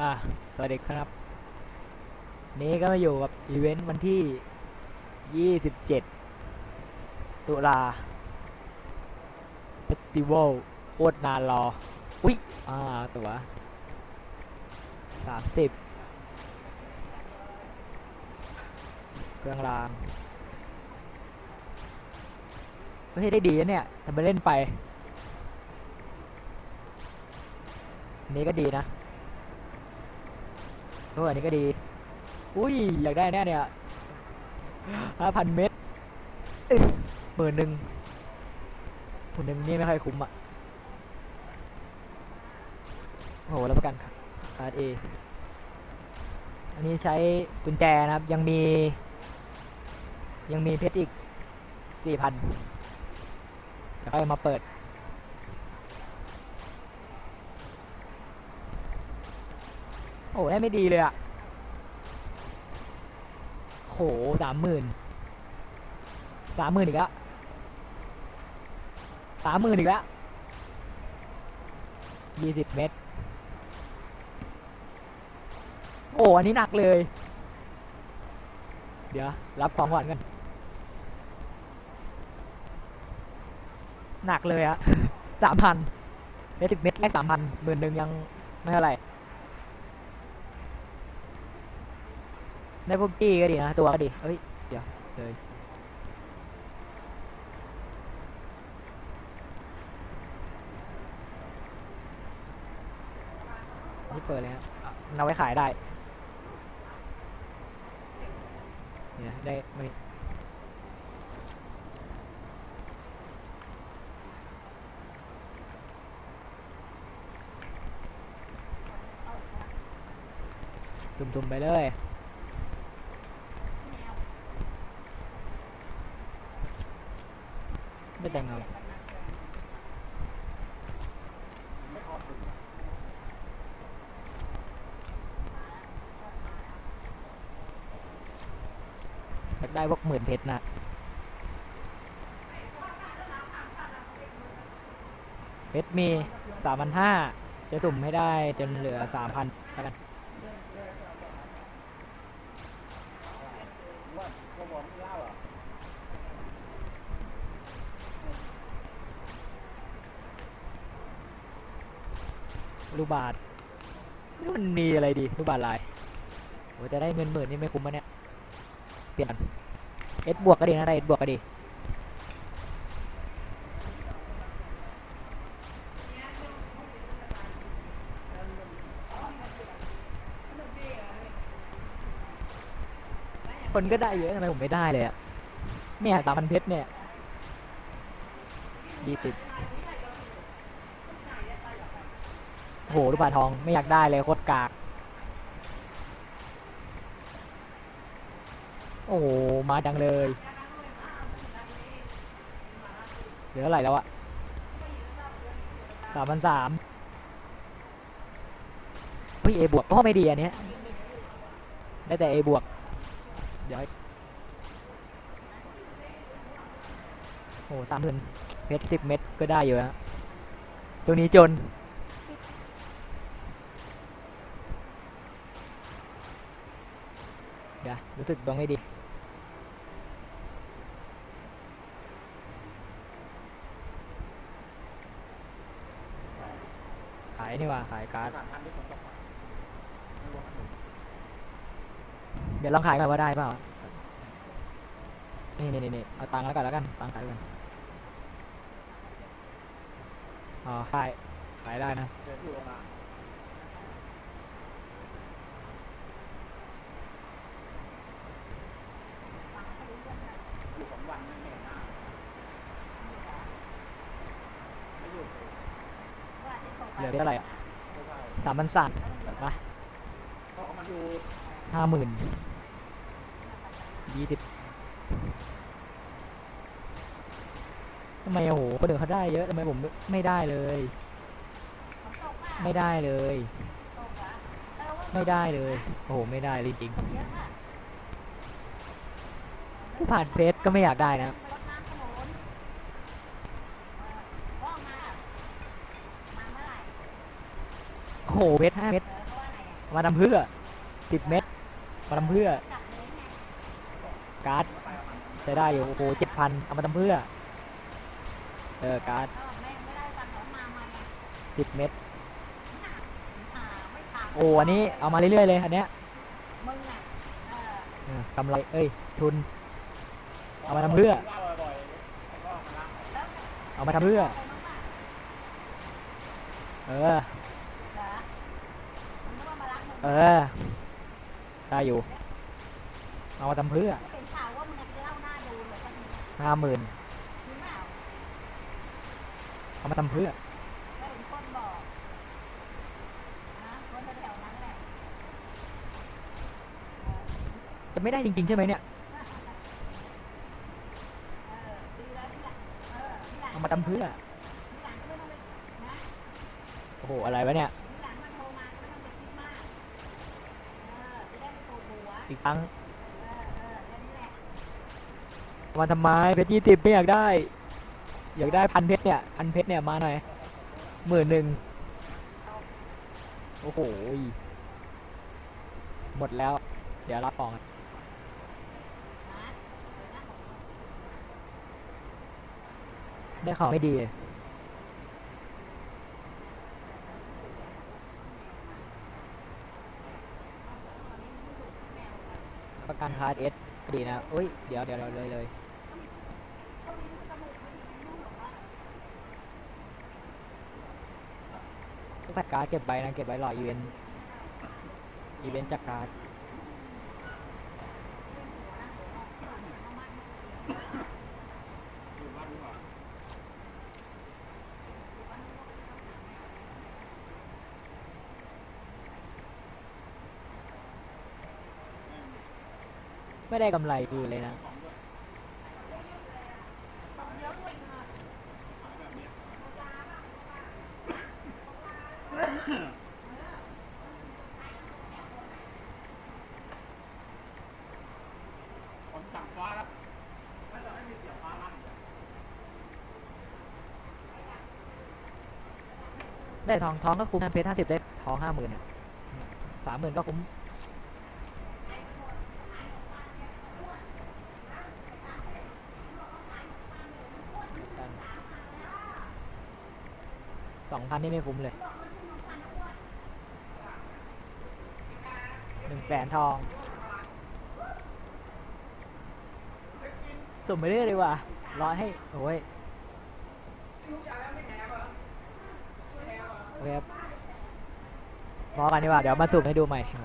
อ่าสวัสดีครับ นี้ก็มาอยู่กับอีเวนต์วันที่ 27 ตุลาเฟสติวัลโคตรนานรอ อุ๊ย อ่า ตัว 30 เครื่องรางเฮ้ยได้ดีนะเนี่ยทำไปเล่นไปนนี้ก็ดีนะ โอ้อันนี้ก็ดี อุ้ย อยากได้แน่เนี่ยห้าพันเมตรหมื่นหนึ่งหมื่นหนึ่งนี่ไม่ค่อยคุ้มอะ โอ้โหแล้วประกันคาร์ดเออันนี้ใช้กุญแจนะครับ ยังมี ยังมีเพชรอีกสี่พันเดี๋ยวค่อยมาเปิด โอ้ได้ไม่ดีเลยอะโหสามหมื่นสามหมื่นอีกแล้วสามหมื่นอีกแล้วยี่สิบเมตร โอ้อันนี้หนักเลย เดี๋ยว รับของก่อนกัน หนักเลยอะสามพันได้สิบเมตรแรกสามพันหมื่นหนึ่งยังไม่เท่าไหร่ ได้พวกจี้ก็ดีนะ ตัวก็ดีเอ้ย เดี๋ยวเลยนี่เปิดเลยนะเอาเอาไว้ขายได้ เนี่ยได้ไม่ซุ่มๆไปเลย ไม่แต่งเอาอยากได้พวกหมื่นเพชรนะเพชรมีสามพันห้าจะสุ่มให้ได้จนเหลือสามพันแล้วกันลูกบาทนี่มันมีอะไรดีลูกบาทลายโอ้จะได้เงินหมื่นนี่ไม่คุ้มมะเนี่ย เปลี่ยนเอสบวกก็ดีนะได้เอสบวกก็ดี คนก็ได้เยอะทำไมผมไม่ได้เลยอะเนี่ยสามพันเพชรเนี่ยดีติดโหลูกบาทองไม่อยากได้เลยโคตรกาก โอ้โหมาจังเลย เหลืออะไรแล้วอะสามพันสามเฮ้ยเอบวกก็ไม่ดีอันเนี้ยได้แต่เอบวก เดี๋ยวให้โอ้สามหมื่นเม็ดสิบเม็ดก็ได้อยู่นะตัวนี้จนเดี๋ยวรู้สึกดวงไม่ดี ขาย นี่ว่าขายการ์ดเดี๋ยวลองขายก่อนว่าได้เปล่า นี่นี่นี่เอาตังค์แล้วกันแล้วกัน ตังค์ขายกันอ๋อขายขายได้นะ เหลือได้เท่าไหร่อะสามพันสามมาห้าหมื่นยี่สิบทำไมโอ้โหคนอื่นเขาได้เยอะทำไมผมไม่ได้เลย ไม่ได้เลย ไม่ได้เลย โอ้โห ไม่ได้เลยจริง ผู้ผ่านเฟสก็ไม่อยากได้นะ โอ้โหเม็ดห้าเม็ดมาทำเพื่อสิบเม็ดมาทำเพื่อ การ์ดใช้ได้อยู่โอ้โหเจ็ดพันเอามาทำเพื่อ เออการ์ดสิบเม็ดโอ้อันนี้เอามาเรื่อยๆเลยอันเนี้ยกำไรเอ้ยทุน เอามาทำเพื่อ เอามาทำเพื่อ เออ เออ ได้อยู่ เอามาทำเพื่อห้าหมื่นเอามาทำเพื่อจะไม่ได้จริงๆใช่ไหมเนี่ย เอามาทำเพื่อ โอ้โห อะไรวะเนี่ย อีกครั้งมาทำไมเพชรยี่สิบไม่อยากได้ อยากได้พันเพชรเนี่ยพันเพชรเนี่ยมาหน่อยหมื่นหนึ่งโอ้โหหมดแล้ว เดี๋ยวรับของได้ของไม่ดี ประกันคาร์ดเอสดีนะอุ้ย เดี๋ยวเดี๋ยวเดี๋ยวเลยเลยตัดการ์ดเก็บใบนะ เก็บใบหล่ออีเวนต์อีเวนต์จากการ์ ไม่ได้กำไรคือเลยนะผมสั่งฟ้าแล้วไม่ต้องให้มีเสียงฟ้าลั่นได้ทองทองก็คุ้มนะเพชรห้าสิบได้ทองห้าหมื่นสามหมื่นก็คุ้ม สองพันนี่ไม่คุ้มเลยหนึ่งแสนทองสุ่มไปเรื่อยดีกว่ารอให้โอ้ยโอเคครับพอกันดีกว่าเดี๋ยวมาสุ่มให้ดูใหม่